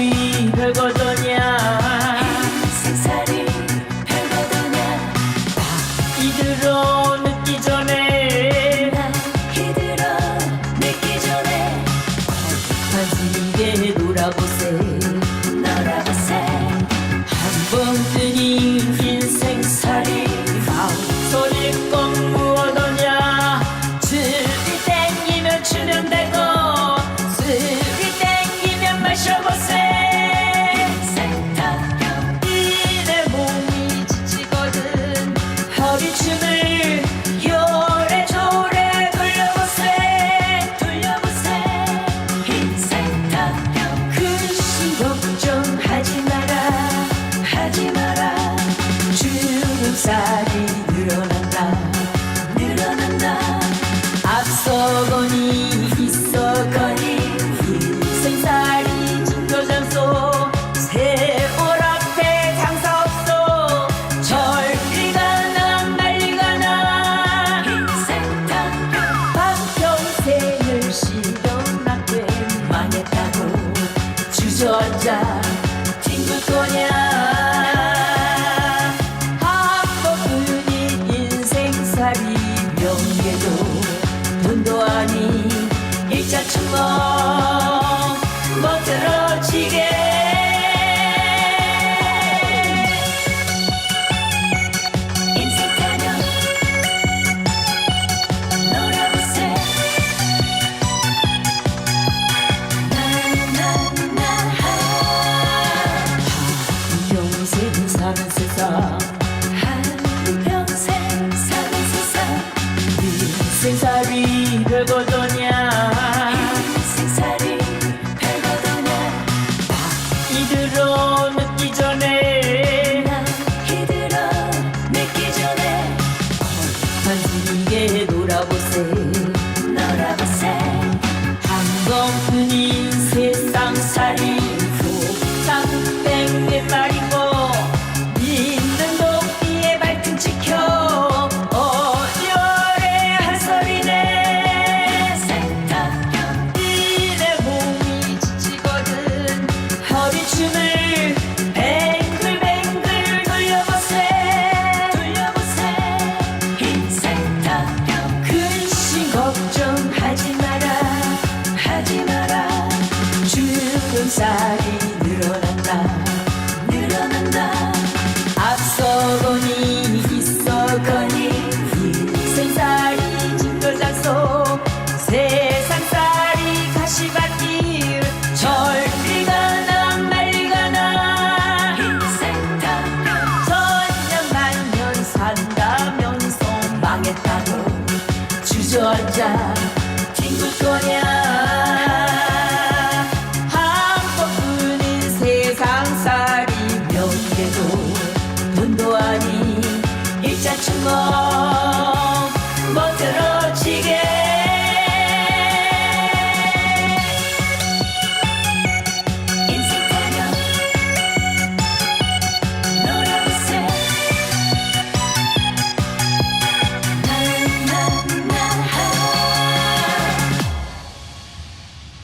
ပြီဘယ်ကိုတော့ညာ jar. 다 살이 늘어난다. 늘어난다. 앞서거니 있어거니 인생살이 진거장소. 세상살이 가시밭길. 절리가 나 말리가 나. 인생다 천년만년 산다면서 망했다고 주저앉아. 날